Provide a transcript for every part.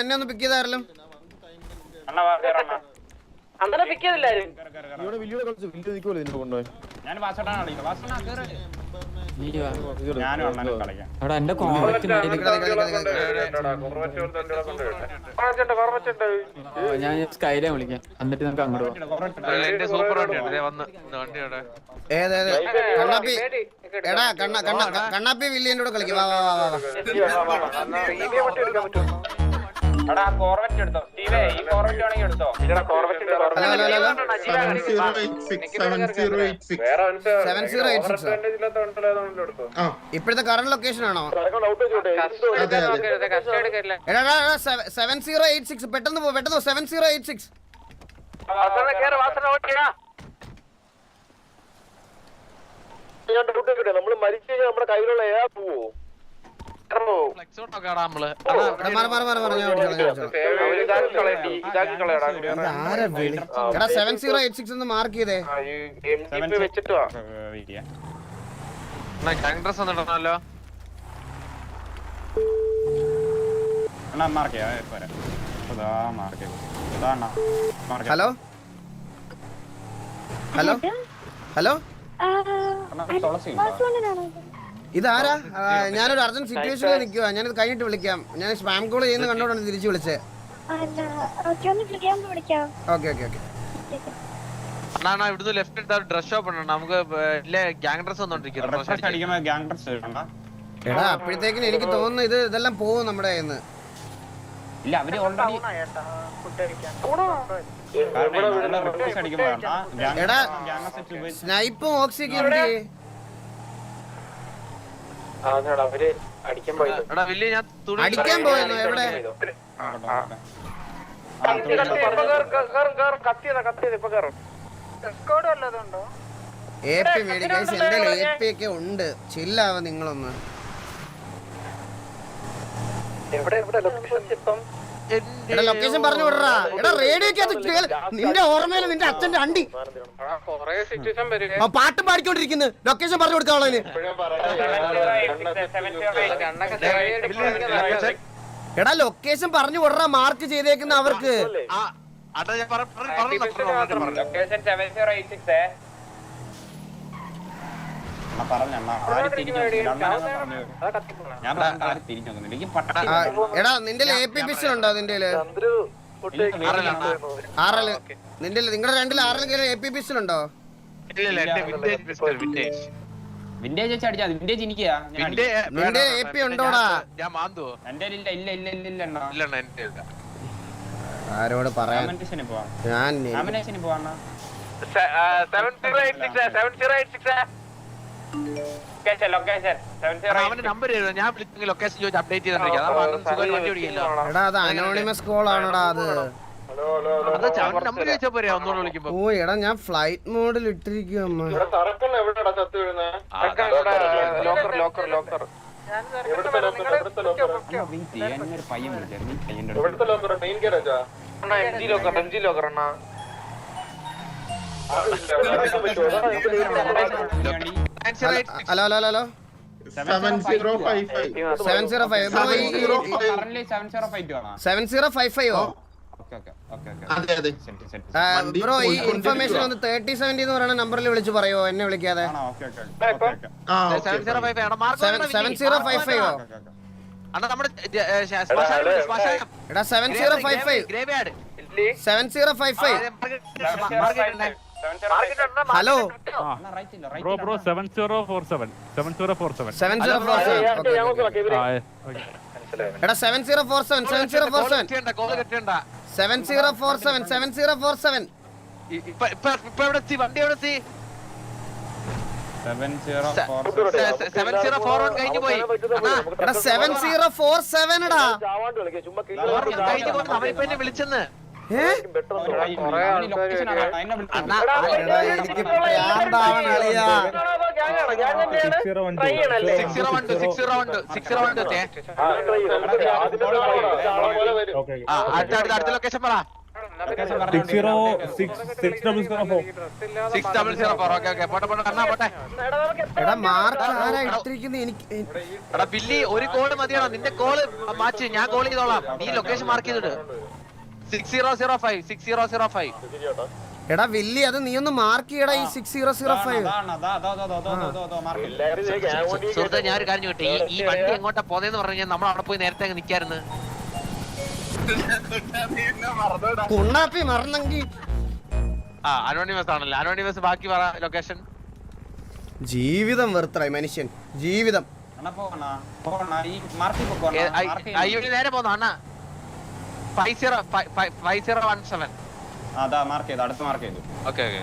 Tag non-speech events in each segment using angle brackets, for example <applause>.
എന്നെ ഒന്ന് പിക്ക് ചെയ്താരല്ലോ അന്നേരം പിക്ക് ചെയ്തില്ലാരും ഇവിടെ വലിയ കളിച്ചു വലിയ നിൽക്കുമല്ലോ ഇതിന്റെ കൊണ്ടുപോയി? ഞാൻ എടാ എന്റെ ഞാൻ സ്കൈലെ വിളിക്കാം. എന്നിട്ട് നമുക്ക് അങ്ങോട്ട് എടാ കണ്ണ കണ്ണ കണ്ണാപ്പി വില്ലിയന്റെ കൂടെ കളിക്കും. വാ വാ വാ വാ എടാ കോർവെറ്റ് എടുത്തോ. സ്റ്റീവേ ഈ കോർവെറ്റ് വേണമെങ്കിൽ എടുത്തോ. കോർവെറ്റ് ഇപ്പോഴത്തെ കറണ്ട് ലൊക്കേഷൻ ആണോ? എടാ സെവൻ സീറോ എയ്റ്റ് സിക്സ് പെട്ടെന്ന് പോ പെട്ടെന്ന് സെവൻ സീറോ എയ്റ്റ് സിക്സ് നമ്മൾ മരിച്ചു കഴിഞ്ഞാൽ നമ്മുടെ കയ്യിലുള്ള ഏതാ പോവോ? സെവൻ സീറോ എയ്റ്റ് സിക്സ് ഒന്ന് മാർക്ക് ചെയ്തേ വെച്ചിട്ട് ഡ്രസ് വന്നിട്ടുണ്ടല്ലോ ഹലോ ഹലോ ഹലോ തുളസി ഇതാരാ? ഞാനൊരു അർജന്റ് സിറ്റുവേഷനിൽ നിൽക്കുക ഞാനിത് കഴിഞ്ഞിട്ട് വിളിക്കാം. ഞാൻ സ്പാം കോൾ ചെയ്യുന്ന കണ്ടോണ്ട് തിരിച്ചു വിളിച്ചത് ഓക്കെ ഒന്ന് വിളിക്കാൻ വിളിക്കാം. Okay okay okay. അണ്ണാ ഇവിടുന്ന് ലെഫ്റ്റ് എടുത്ത ഡ്രസ് ഷോപ്പ് ഉണ്ട് നമുക്ക് ഗ്യാങ് ഡ്രസ് എടാ അപ്പോഴത്തേക്കിന് എനിക്ക് തോന്നുന്നു ഇത് ഇതെല്ലാം പോവും നമ്മുടെ കയ്യിന്ന്. ഇല്ല അവർ ഓൾറെഡി എടാ. സ്നൈപ്പും ഓക്സിയൊക്കെ എടാ വലിയ ഞാൻ അടിക്കാൻ പോയല്ലോ എവിടെ? എ പി മേടിക്കാൻ എന്റെ എ പി ഒക്കെ ഉണ്ട്. ചില്ലാവ നിങ്ങളൊന്ന്? എടാ ലൊക്കേഷൻ പറഞ്ഞു വിടറാ എടാ റേഡിയോക്കകത്ത് നിന്റെ ഓർമ്മയിൽ നിന്റെ അച്ഛന്റെ അണ്ടി പാട്ട് പാടിക്കൊണ്ടിരിക്കുന്നു ലൊക്കേഷൻ പറഞ്ഞു കൊടുക്കാളെ എടാ ലൊക്കേഷൻ പറഞ്ഞു വിടറാ മാർക്ക് ചെയ്തേക്കുന്ന അവർക്ക് അടാ ഞാൻ പറഞ്ഞു പറ- പറഞ്ഞോ, പറഞ്ഞോ, പറഞ്ഞോ. Location seven zero eight six പറഞ്ഞ ആര് തിരിഞ്ഞു നോക്കുന്നില്ല? അണ്ണനാ പറഞ്ഞത്. ഞാൻ പറഞ്ഞത് ആര് തിരിഞ്ഞു നോക്കുന്നില്ല എനിക്ക് പട്ടാ ആ, എടാ നിന്റെ എ പി പിസ്റ്റൽ ഉണ്ടോ നിന്റെ ആറൽ നിന്റെ നിങ്ങളുടെ രണ്ടിൽ ആറിൽ കയറി എ പി പിസ്റ്റൽ ഉണ്ടോ ഇല്ല ഇല്ല വിന്റേജ് വിന്റേജ് വിന്റേജ് വെച്ച് അടിച്ചാ വിന്റേജ് എനിക്കാ ഞാൻ വിന്റേ നിന്റെ ഉണ്ടോടാ? ഞാൻ എന്റെ ഇല്ല ഇല്ല ഇല്ല ഇല്ല ഇല്ല അണ്ണാ. ഇല്ല അണ്ണാ എന്റെ ഇല്ല ആരോട് പറയാൻ? ഞാൻ പോവാം അണ്ണാ. Seven zero eight six seven zero eight six location location അവന്റെ നമ്പർ ഞാൻ വിളിച്ചെങ്കിൽ ലൊക്കേഷൻ ചോദിച്ച് അപ്ഡേറ്റ് ചെയ്തോണ്ടിരിക്കും. അതാ മാത്രം സുഖം വണ്ടി ഓടിക്കില്ലോ എടാ അത് അനോണിമസ് കോൾ ആണടാ അത്. അത് അവന്റെ നമ്പർ ചോദിച്ചാ പോരെ ഒന്നുകൂടെ വിളിക്കുമ്പോ. ഓ എടാ ഞാൻ ഫ്ലൈറ്റ് മോഡിൽ ഇട്ടിരിക്കും അമ്മ. Locker locker locker locker six hello hello hello seven zero five seven zero five five bro ഈ ഇൻഫർമേഷൻ ഒന്ന് തേർട്ടി സെവന്റി എന്ന് പറയുന്ന നമ്പറിൽ വിളിച്ച് പറയുമോ എന്നെ വിളിക്കാതെ. Seven zero five five. എടാ seven zero five five. Seven zero five five hello right bro bro seven zero four seven seven zero four seven seven zero four seven എടാ seven zero four seven seven zero four seven. Seven zero four seven seven zero four seven വണ്ടി എവിടെ എത്തി? Seven zero four seven എടാ വിളിച്ചെന്ന്. അടുത്ത location പറ six zero six six double zero four six double zero four okay okay പോട്ടെ പോട്ടെ അണ്ണാ പോട്ടെ എടാ മാർക്ക് ആരാ ഇട്ടിരിക്കുന്നത് എനിക്ക് എടാ ബില്ലി ഒരു കോൾ മതിയാണോ നിന്റെ കോൾ മാച്ച് ഞാൻ കോൾ ചെയ്തോളാം. നീ ലൊക്കേഷൻ മാർക്ക് ചെയ്തിട്ട് six zero zero five six zero zero five എടാ വില്ലി അത് നീ ഒന്ന് മാർക്ക് ചെയ്യടാ ഈ സിക്സ് സീറോ സീറോ ഫൈവ് സുഹൃത്തെ ഞാൻ ഒരു കാര്യം ചോട്ടെ ഈ വണ്ടി എങ്ങോട്ടാ പോന്നേന്ന് പറഞ്ഞു കഴിഞ്ഞാൽ നമ്മൾ അവിടെ പോയി നേരത്തെ അങ്ങ് നിക്കായിരുന്നു. കുണ്ണാപ്പി മറന്നെങ്കി. ആ അനോണിമസ് ആണല്ലോ. അനോണിമസ് ബാക്കി പറ ലൊക്കേഷൻ ജീവിതം വെറുത്തായി മനുഷ്യൻ. ജീവിതം. അയ്യോ നേരെ പോന്നു അണ്ണാ? Five zero five zero one seven. അതാ മാർക്ക് ചെയ്തു അടുത്ത് മാർക്ക് ചെയ്തു. Okay okay.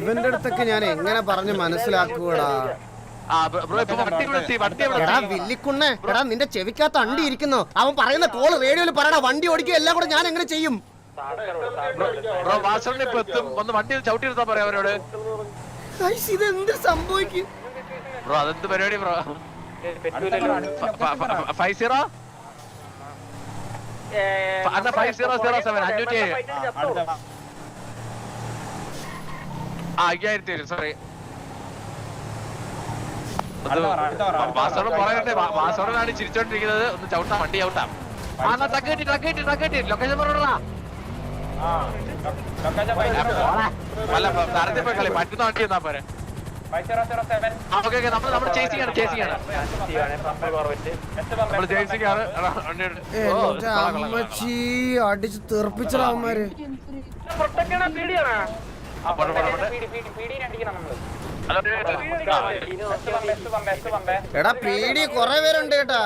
ഇവന്റെ അടുത്തൊക്കെ ഞാൻ എങ്ങനെ പറഞ്ഞ് മനസ്സിലാക്കൂടാ ആ ബ്രോ ഇപ്പൊ വണ്ടി വണ്ടി എടാ വില്ലിക്കുണ്ണെ എടാ നിന്റെ ചെവിക്കകത്ത് അണ്ടി ഇരിക്കുന്നു. അവൻ പറയുന്ന കോൾ റേഡിയോയിൽ പറയടാ വണ്ടി ഓടിക്കുക എല്ലാം കൂടെ ഞാൻ എങ്ങനെ ചെയ്യും? ബ്രോ ഇപ്പൊ എത്തും. ഒന്ന് വണ്ടി ചവിട്ടി എടുത്താ പറയാ അവരോട് ഇതെന്ത് ഇത് എന്ത് സംഭവിക്കും? ബ്രോ അതെന്ത് പരിപാടി ബ്രോ? Five zero? അന്ന ഫൈവ് സീറോ സീറോ സെവൻ അഞ്ഞൂറ്റി ഏഴ്. ആ അയ്യായിരത്തി ഏഴ് സോറി വാസോടാണ് ചിരിച്ചോണ്ടിരിക്കുന്നത് ഒന്ന് ചവിട്ടാം വണ്ടി ചവിട്ടാം. ആ ലൊക്കേഷൻ പറഞ്ഞോടാ ആ, ലൊക്കേഷൻ ഫൈവ് സീറോ അല്ല തരത്തിൽ പോയി കളി പറ്റുന്ന വണ്ടി എന്നാ പോരെ ഓക്കെ ഓക്കെ നമ്മൾ നമ്മൾ ചേസിംഗ് ആണ് ചേസിംഗ് ആണ് നമ്മൾ ചേസിംഗ് ആണ്. അമ്മച്ചി അടിച്ച് തെറിപ്പിച്ചടാ അവന്മാര് എടാ പേടി കൊറേ പേരുണ്ട് കേട്ടാ?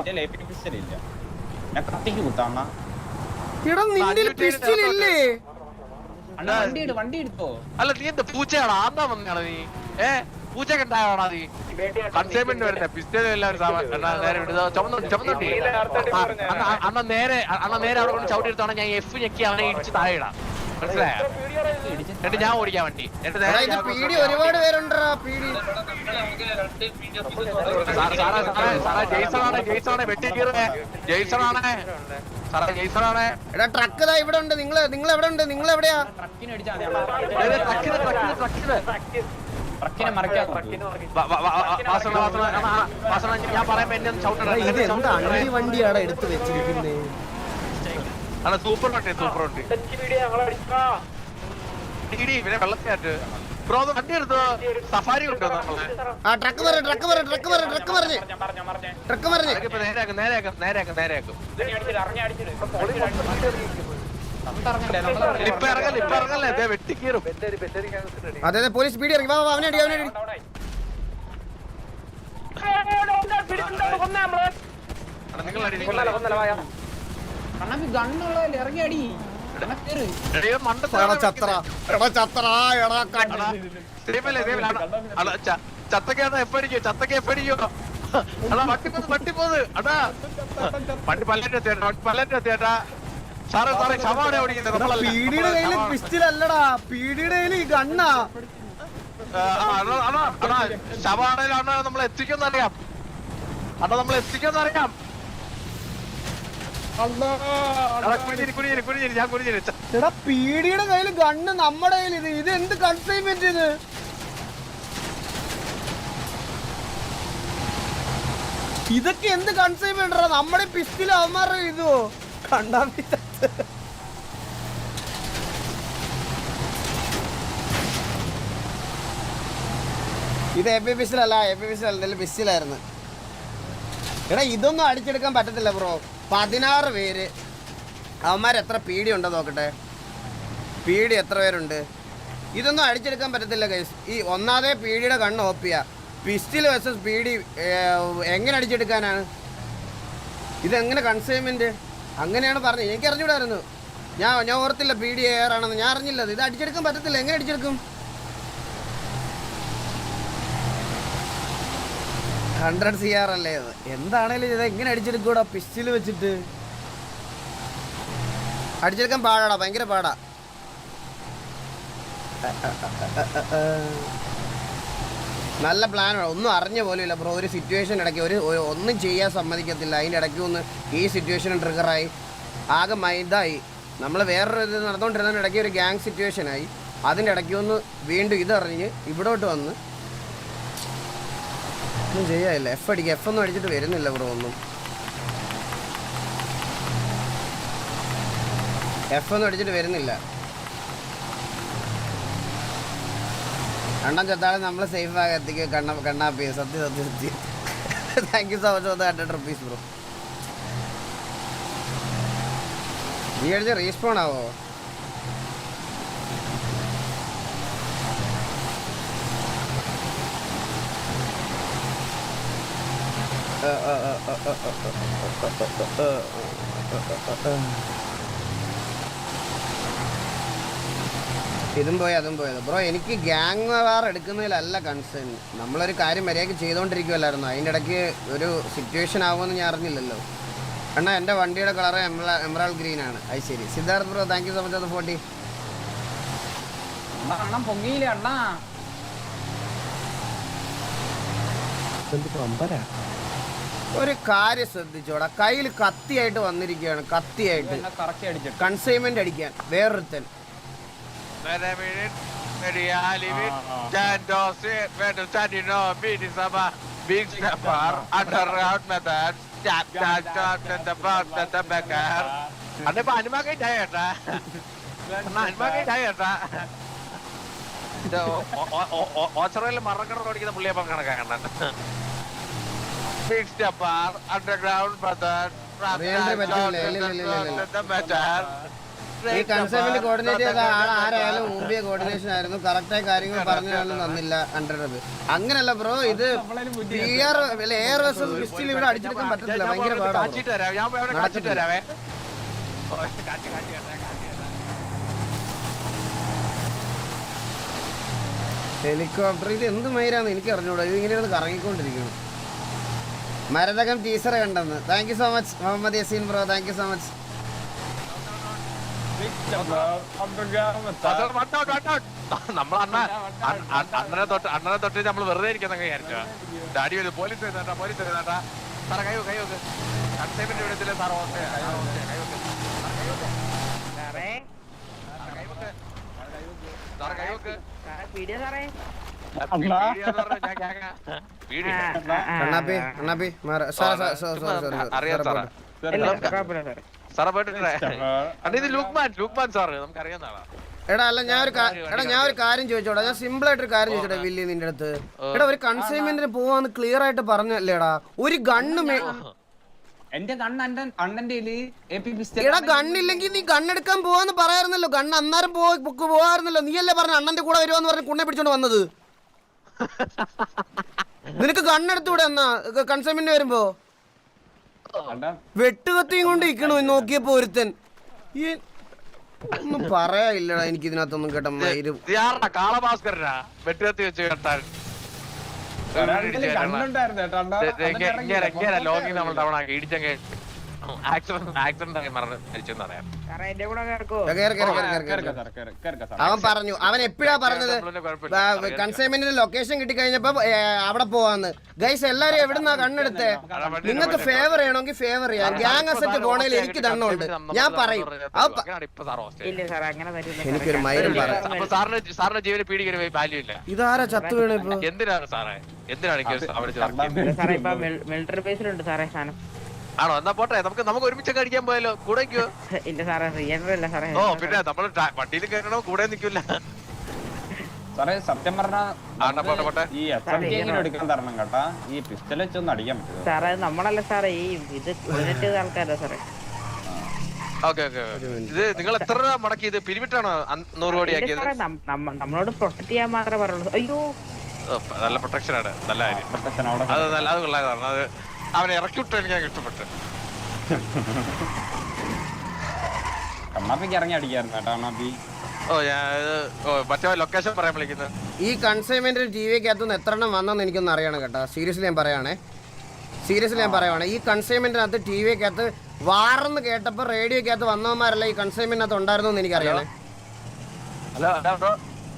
എന്റെ പിസ്റ്റൽ ഇല്ല ഞാൻ കത്തിക്ക് കുത്താം എടാ നിന്റെ പിസ്റ്റൽ ഇല്ലേ? അണ്ണാ വണ്ടി എടു വണ്ടി എടുത്തോ? അല്ല നീ എന്താ പൂച്ചയാണോ? ആന്താ വന്നാണോ നീ? ഏ ഉണ്ടായോടാ നീ? കൺസൈൻമെന്റ് വരുന്നേ പിസ്റ്റലും എല്ലാം നേരെ ചുമന്നുണ്ട്? ചുമന്നുണ്ട് അണ്ണാ അണ്ണാ നേരെ അണ്ണാ നേരെ അവിടെ കൊണ്ട് ചവിട്ടി എടുത്തോണം ഞാൻ എഫ് ഞെക്കി അവനെ ഇടിച്ച് താഴെ ഇടാം. മനസ്സിലായോ എന്നിട്ട് ഞാൻ ഓടിക്കാൻ വണ്ടി എന്നിട്ട് നേരെ ഇത് ഞാൻ- പീടി ഒരുപാട് പേരുണ്ടാ പീടി സാറേ സാറേ സാറേ സാറേ ജെയ്സൺ ആണ് വെട്ടി ജെയ്സണാണ്. സാറേ ജെയ്സൺ എടാ ട്രക്ക് ദാ ഇവിടെ ഉണ്ട് നിങ്ങൾ നിങ്ങൾ എവിടെ ഉണ്ട് നിങ്ങൾ എവിടെയാ മതി ഏത് ട്രക്കിന് ട്രക്കിന് ട്രക്കിന് ട്രക്കിനെ മറിക്കാൻ വാ- വാ- വാ- വാ- വാസണ വാസണ അണ്ണാ, വാസണ ഞാൻ പറയുമ്പോ എന്നെ ഒന്ന് ചവിട്ടണം ഇത് എന്താ അണ്ടി വണ്ടിയാടാ എടുത്ത് വെച്ചിരിക്കുന്നേ അല്ല സൂപ്പർ വണ്ടി സൂപ്പർ വണ്ടി ഇടി പിന്നെ വെള്ളത്തിനായിട്ട് ബ്രോ ഒന്ന് വണ്ടി എടുത്തോ സഫാരി ആ ട്രക്ക് ട്രക്ക് ട്രക്ക് ട്രക്ക് പറഞ്ഞ് ഞാൻ പറഞ്ഞു പറഞ്ഞു ട്രക്ക് പറഞ്ഞ് ഇപ്പൊ ഇറങ്ങല്ലേ ഇപ്പൊ ഇറങ്ങല്ലേ വെട്ടിക്കീറും അതെ അതെ പോലീസ് പീടി ഇറങ്ങി വാ വാ, അവനെ അടി അവനെ അടി നിങ്ങൾ. കണ്ണാപ്പി ഗണ്ണുള്ളതല്ലേ ഇറങ്ങി അടി അടാ, അടാ, അടാ, എപ്പടിക്കോ? ചത്തക്ക എപ്പടിക്കോ? അടാ അടാ. സാറേ സാറേ ഓടിക്കുന്നത് നമ്മളല്ല. പീടിയുടെ കയ്യിൽ പീടിയുടെ ഈ ഗണ്ണാ. അണ്ണാ നമ്മൾ എത്തിക്കുന്നറിയാം അണ്ണാ നമ്മൾ എത്തിക്കുമെന്ന് അറിയാം എടാ പീടിയുടെ കയ്യിൽ ഗണ്ണ് നമ്മുടെ കയ്യിൽ ഇത്. ഇത് എന്ത് കൺസൈൻമെന്റ് ഇത്? ഇതൊക്കെ എന്ത് കൺസൈൻമെന്റ് നമ്മുടെ പിസ്റ്റിൽ അവന്മാരുടെ ഇതോ. കണ്ടാ. ഇത് എ പി പിസ്റ്റിലല്ല എ പി പിസ്റ്റിലല്ല പിസ്റ്റിലായിരുന്നു എടാ ഇതൊന്നും അടിച്ചെടുക്കാൻ പറ്റത്തില്ല ബ്രോ. പതിനാറ് പേര്. അവന്മാർ എത്ര പീടി ഉണ്ടോ നോക്കട്ടെ. പീടി എത്ര പേരുണ്ട്? ഇതൊന്നും അടിച്ചെടുക്കാൻ പറ്റത്തില്ല ഗൈസ് ഈ ഒന്നാമതേ പീടിയുടെ കണ്ണ് ഓപ്പിയ പിസ്റ്റിൽ വെസസ് പീടി എങ്ങനെ അടിച്ചെടുക്കാനാണ്? ഇതെങ്ങനെ കൺസൈൻമെന്റ് അങ്ങനെയാണ് പറഞ്ഞത്. എനിക്ക് അറിഞ്ഞൂടായിരുന്നു ഞാൻ ഞാൻ ഓർത്തില്ല പീടി എയറാണെന്ന് ഞാൻ അറിഞ്ഞില്ല. ഇത് അടിച്ചെടുക്കാൻ പറ്റത്തില്ല. എങ്ങനെ അടിച്ചെടുക്കും? ഹൺഡ്രഡ് സി ആർ അല്ലേ ഇത്? എന്താണേലും ഇത് എങ്ങനെ അടിച്ചെടുക്കൂടാ പിസ്റ്റിൽ വെച്ചിട്ട്. അടിച്ചെടുക്കാൻ പാടാടാ ഭയങ്കര പാടാ. നല്ല പ്ലാനാണ് ഒന്നും അറിഞ്ഞ പോലും ഇല്ല ബ്രോ ഒരു സിറ്റുവേഷൻ ഇടയ്ക്ക് ഒരു ഒന്നും ചെയ്യാൻ സമ്മതിക്കത്തില്ല. അതിന്റെ ഇടയ്ക്ക് ഒന്ന് ഈ സിറ്റുവേഷൻ ട്രിഗറായി ആകെ മൈൻഡായി നമ്മൾ വേറൊരു ഇത് നടന്നുകൊണ്ടിരുന്നതിന്റെ ഇടയ്ക്ക് ഒരു ഗ്യാങ് സിറ്റുവേഷനായി അതിന്റെ ഇടയ്ക്ക് ഒന്ന് വീണ്ടും ഇതറിഞ്ഞ് ഇവിടോട്ട് വന്ന് ഒന്നും ചെയ്യാനില്ല. എഫ് അടിക്കുക എഫ് ഒന്നും അടിച്ചിട്ട് വരുന്നില്ല ബ്രോ ഒന്നും. എഫ് ഒന്നും അടിച്ചിട്ട് വരുന്നില്ല. കണ്ണം ചത്താളെ നമ്മൾ സേഫ് ആകെ എത്തിക്കുക കണ്ണ കണ്ണാപ്പി സത്യം സത്യം സത്യം. Thank you so much four hundred rupees bro നീ അടിച്ച് റീസ്പോൺ ആവോ? ഇതും പോയി അതും പോയത് ബ്രോ എനിക്ക് ഗ്യാങ് വാർ എടുക്കുന്നതിലല്ല കൺസേൺ നമ്മളൊരു കാര്യം മര്യാദയ്ക്ക് ചെയ്തുകൊണ്ടിരിക്കുമല്ലായിരുന്നു അതിന്റെ ഇടയ്ക്ക് ഒരു സിറ്റുവേഷൻ ആവുമെന്ന് ഞാൻ അറിഞ്ഞില്ലല്ലോ. അണ്ണാ എന്റെ വണ്ടിയുടെ കളർ എംറ എംറാൾ ഗ്രീൻ ആണ്. അത് ശരി. Siddharth bro thank you so much അത് ഫോർട്ടി അണ്ണാ പൊങ്ങിയില്ല അണ്ണാ? ഒരു കാര്യം ശ്രദ്ധിച്ചോടാ കയ്യിൽ കത്തിയായിട്ട് വന്നിരിക്കുകയാണ് കത്തിയായിട്ട് കൺസൈൻമെന്റ് അടിക്കാൻ വേറൊരുത്തൻ ഓച്ചറയിൽ മറക്കണം ഓടിക്കുന്ന പുള്ളിയപ്പം I leave apart, underground it. The method. ഈ കൺസൈൻമെന്റ് കോർഡിനേറ്റ് ചെയ്ത ആൾ ആരായാലും മുമ്പേ കോർഡിനേഷൻ ആയിരുന്നു. കറക്റ്റായ കാര്യങ്ങൾ പറഞ്ഞു തന്നില്ല ഹൺഡ്രഡ് അങ്ങനല്ല ബ്രോ ഇത് എയർ പിസ്റ്റിൽ ഇവിടെ അടിച്ചെടുക്കാൻ പറ്റത്തില്ല ഭയങ്കര പാടാണ്. ഹെലികോപ്റ്റർ ഇത് എന്ത് മൈരാന്ന് എനിക്ക് അറിഞ്ഞൂടാ ഇത് ഇങ്ങനെയാണ് ഒന്ന് കറങ്ങിക്കൊണ്ടിരിക്കുന്നു. മരതകം ടീച്ചർ കണ്ടെന്ന്. Thank you so much Muhammad Yaseen bro thank you so much. നമ്മൾ അണ്ണ അണ്ണ- അണ്ണ- അണ്ണനെ തൊട്ട് അണ്ണനെ തൊട്ട് നമ്മൾ വെറുതെ ഇരിക്കുന്ന വിചാരിച്ചോ. ഡാഡി വരും പോലീസ് വരുന്നേട്ടാ പോലീസ് വരുന്നേട്ടാ സാറേ കൈ കൈ വെക്ക്. കൺസൈൻമെന്റ് വിടത്തില്ല സാർ ഓക്കെ കൈ വെക്ക് സാറേ കൈ വെക്ക്. സാറേ കൈ വെക്ക്. സാർ കൈ സാറേ. പീഡിയാന്ന് പറഞ്ഞാ ഞാൻ കേക്കാം. പീഡി. കണ്ണാപ്പി കണ്ണാപ്പി മാറ സാർ സാർ സോറി സോറി അറിയാം സാറേ സോറി സാറേ പോയിട്ടില്ലേ? അണ്ണ ഇത് ലുക്മാൻ ലുക്മാൻ സാറ് നമുക്ക് അറിയാവുന്ന ആളാ. എടാ അല്ല ഞാൻ ഒരു കാ- എടാ ഞാൻ ഒരു കാര്യം ചോദിച്ചോടാ. ഞാൻ സിമ്പിൾ ആയിട്ട് ഒരു കാര്യം ചോദിച്ചോടാ വില്ലി നിന്റെ അടുത്ത്. എടാ ഒരു കൺസൈൻമെന്റിന് പോവാന്ന് ക്ലിയർ ആയിട്ട് പറഞ്ഞല്ലേടാ. ഒരു ഗണ്ണ് എന്റെ അണ്ണന്റെ എടാ ഗണ്ണില്ലെങ്കിൽ നീ ഗണ്ണെടുക്കാൻ പോവാന്ന് പറയാറുന്നല്ലോ. ഗണ്ണ് അന്നേരം പോവാറുന്നല്ലോ നീ അല്ലേ നീയല്ലേ പറഞ്ഞ അണ്ണന്റെ കൂടെ വരുവാന്ന് പറഞ്ഞ് കുണ്ണെ പിടിച്ചോണ്ട് വന്നത്? നിനക്ക് കണ്ണെടുത്തൂടെ എന്നാ? കൺസൈൻമെന്റ് വരുമ്പോ? വെട്ടുകത്തിയും കൊണ്ട് ഇരിക്കണു നോക്കിയപ്പോ ഒരുത്തൻ. ഈ ഒന്നും പറയാനില്ലടാ എനിക്ക് ഇതിനകത്തൊന്നും കേട്ട മയിരും. കാളഭാസ്കരനാ? വെട്ടുകത്തി വെച്ച് കേട്ടാൽ അണ്ണാ ലോകിൽ നമ്മൾ തവണ ഇടിച്ചങ്ങ് അവൻ പറഞ്ഞു അവൻ എപ്പോഴാ പറഞ്ഞത് കൺസൈൻമെന്റിന്റെ ലൊക്കേഷൻ കിട്ടി കഴിഞ്ഞപ്പോ അവിടെ പോവാന്ന് ഗൈസ് എല്ലാരും എവിടുന്നാ കണ്ണെടുത്തേ നിങ്ങൾക്ക് ഫേവർ ചെയ്യണമെങ്കിൽ ഫേവർ ചെയ്യാം ഗ്യാങ് അസറ്റ് പോണേൽ എനിക്ക് ദണ്ണുണ്ട് ഞാൻ പറയും എനിക്കൊരു മൈരം പറയാം ഇതാരാ ചത്തു വീണ ഇപ്പൊ എന്തിനാണ് സാറേ എന്തിനാണ് അവിടെ മിലിറ്ററി ബേസിലുണ്ട് സാറേ സാധനം ആണോ? എന്നാ പോട്ടെ നമുക്ക് നമുക്ക് ഒരുമിച്ചൊക്കെ അടിക്കാൻ പോയാലോ? കൂടെ നിൽക്കുവോ ഇല്ല സാറേ അല്ല സാറേ. ഓ പിന്നെ നമ്മൾ വണ്ടിയിൽ കയറണോ? കൂടെ നിൽക്കില്ല. സാറേ സത്യം. ഈ എടുക്കാൻ തരണം കേട്ടാ. ഈ പിസ്റ്റൽ വെച്ചൊന്നും അടിക്കാൻ പറ്റുമോ സാറേ നമ്മളല്ല സാറേ. ഈ ഇത് ആൾക്കാരാ സാറേ. ഓക്കെ ഓക്കെ ഇത് നിങ്ങൾ എത്ര രൂപ മുടക്കി ഇത് പിരിവിട്ടാണോ നൂറ് കോടി ആക്കിയത്? സാറേ നമ്മ- നമ്മ- നമ്മളോട് പ്രൊട്ടക്ട് ചെയ്യാൻ മാത്രമേ പറയുള്ളൂ. അയ്യോ. നല്ല പ്രൊട്ടക്ഷൻ ആണ്. നല്ല കാര്യം. അത് നല്ല അത് കൊള്ളാതാണ് അത് അവനെ ഇറക്കി വിട്ടു എനിക്ക് അങ്ങ് ഇഷ്ടപ്പെട്ടു. <laughs> കണ്ണാപ്പിക്ക് ഇറങ്ങി അടിക്കായിരുന്നു കേട്ടോ കണ്ണാപ്പി ഓ ഞാൻ ഓ മറ്റേ ലൊക്കേഷൻ പറയാൻ വിളിക്കുന്നത്. ഈ കൺസൈൻമെന്റ് ടി വിക്കകത്തുനിന്ന് എത്ര എണ്ണം വന്നെന്ന് എനിക്കൊന്ന് അറിയണം കേട്ടോ. സീരിയസ്ലി ഞാൻ പറയുകയാണേ സീരിയസ്ലി ഞാൻ പറയുവാണ്. ഈ കൺസൈൻമെന്റിനകത്ത് ടി വിക്കകത്ത് വാറെന്ന് കേട്ടപ്പോൾ റേഡിയോക്കകത്ത് വന്നവന്മാരല്ല ഈ കൺസൈൻമെന്റിനകത്ത് ഉണ്ടായിരുന്നു എന്ന് എനിക്കറിയണേ ഹലോ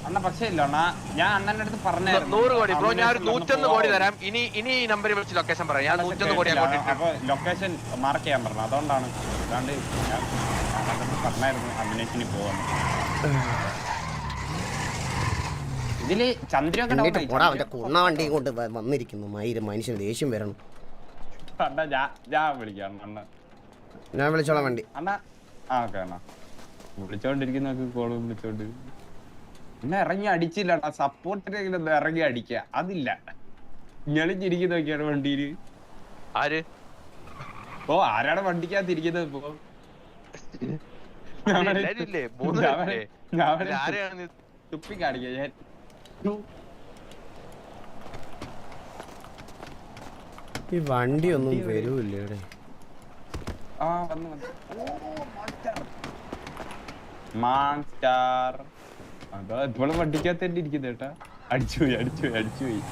അണ്ണ പക്ഷേ ഇല്ല അണ്ണാ. ഞാൻ അണ്ണന്റെ അടുത്ത് പറഞ്ഞായിരുന്നു. നൂറ് കോടി. ബ്രോ ഞാൻ ഒരു നൂറ്റൊന്ന് കോടി തരാം. ഇനി ഇനി ഈ നമ്പറിൽ വിളിച്ച് ലൊക്കേഷൻ പറയാം. ഞാൻ നൂറ്റൊന്ന് കോടി അപ്പൊ ലൊക്കേഷൻ മാർക്ക് ചെയ്യാൻ പറഞ്ഞു. അതുകൊണ്ടാണ് അല്ലാണ്ട് ഞാൻ പറഞ്ഞായിരുന്നു അഭിനയിച്ചിന് പോവാൻ. ഇതിൽ ചന്ദ്രയൊക്കെ കുണ്ണ വണ്ടി കൊണ്ട് വന്നിരിക്കുന്നു. മയിര് മനുഷ്യന് ദേഷ്യം വരണം. അണ്ണ ഞാൻ ഞാൻ വിളിക്കാം അണ്ണ ഞാൻ വിളിച്ചോളാം വണ്ടി. അണ്ണാ ആ ഓക്കെ അണ്ണ. വിളിച്ചോണ്ടിരിക്കുന്ന കോൾ വിളിച്ചോണ്ട്. എന്നെ ഇറങ്ങി അടിച്ചില്ലടാ. സപ്പോർട്ടർ സപ്പോർട്ടിനെങ്കിലും ഇറങ്ങി അടിക്കുക. അതില്ല. ഞെളിഞ്ഞിരിക്കുന്നൊക്കെയാണ് വണ്ടിയിൽ. ആര്? ഓ ആരാണ് വണ്ടിക്കകത്ത് ഇരിക്കുന്നത് ഇപ്പൊ തുപ്പി കാണിക്കാം. ഞാൻ ഈ വണ്ടി ഒന്നും വരൂല്ലേ ഇവിടെ ആ വന്നു അതാ ഇപ്പോഴും വണ്ടിക്കകത്ത് തന്നെ ഇരിക്കുന്നത് കേട്ടാ. അടിച്ചുപോയി അടിച്ചുപോയി അടിച്ചുപോയി.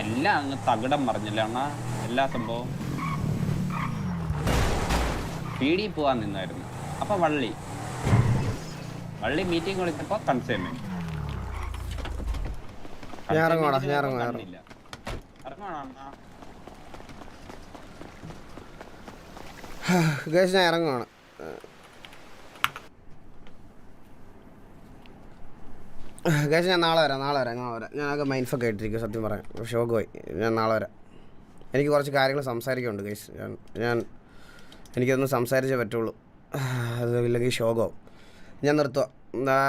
എല്ലാം അങ്ങ് തകിടം പറഞ്ഞില്ല അണ്ണാ? എല്ലാ സംഭവം പീടി പോവാൻ നിന്നായിരുന്നു. അപ്പൊ വള്ളി. വള്ളി മീറ്റിംഗ് വിളിച്ചപ്പോ കൺസൈൻമെന്റ് ഞാൻ ഇറങ്ങുവാടാ, ഞാൻ ഇറങ്ങുവാ, ഞാൻ ഇറങ്ങുവാണോ <sighs> ഞാൻ ഇറങ്ങുവാണ്. <sighs> ഗേഷ് ഞാൻ നാളെ വരാം നാളെ വരാം നാളെ വരാം. ഞാനൊക്കെ മൈൻഡ് ഒക്കെ ആയിട്ടിരിക്കും സത്യം പറയാം. ഷോക്ക് പോയി ഞാൻ നാളെ വരാം. എനിക്ക് കുറച്ച് കാര്യങ്ങൾ സംസാരിക്കാനുണ്ട് ഗേഷ് ഞാൻ ഞാൻ എനിക്കൊന്ന് സംസാരിച്ചേ പറ്റുള്ളൂ. <sighs> അത് ഇല്ലെങ്കിൽ ഷോക്കാവും ഞാൻ നിർത്തുക